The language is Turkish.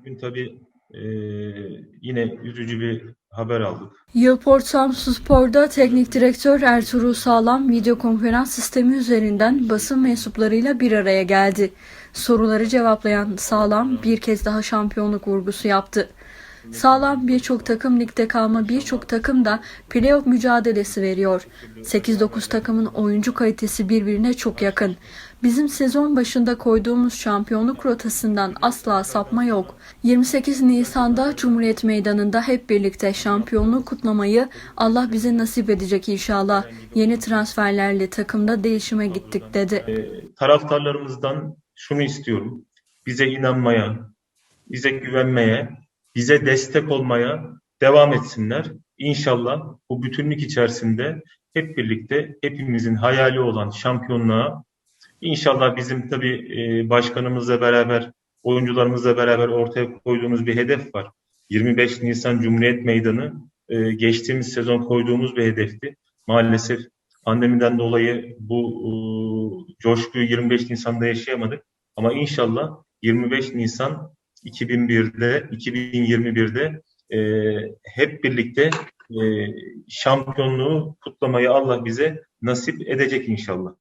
Bugün tabii e, yine üzücü bir haber aldık. Yılport Samsunspor'da teknik direktör Ertuğrul Sağlam video konferans sistemi üzerinden basın mensuplarıyla bir araya geldi. Soruları cevaplayan Sağlam bir kez daha şampiyonluk vurgusu yaptı. Sağlam birçok takım ligde kalma birçok takım da playoff mücadelesi veriyor. 8-9 takımın oyuncu kalitesi birbirine çok yakın. Bizim sezon başında koyduğumuz şampiyonluk rotasından asla sapma yok. 28 Nisan'da Cumhuriyet Meydanı'nda hep birlikte şampiyonluğu kutlamayı Allah bize nasip edecek inşallah. Yeni transferlerle takımda değişime gittik dedi. E, taraftarlarımızdan şunu istiyorum. Bize inanmaya, bize güvenmeye, bize destek olmaya devam etsinler. İnşallah bu bütünlük içerisinde hep birlikte hepimizin hayali olan şampiyonluğa İnşallah bizim tabii e, başkanımızla beraber, oyuncularımızla beraber ortaya koyduğumuz bir hedef var. 25 Nisan Cumhuriyet Meydanı e, geçtiğimiz sezon koyduğumuz bir hedefti. Maalesef pandemiden dolayı bu e, coşkuyu 25 Nisan'da yaşayamadık. Ama inşallah 25 Nisan 2001'de, 2021'de e, hep birlikte e, şampiyonluğu kutlamayı Allah bize nasip edecek inşallah.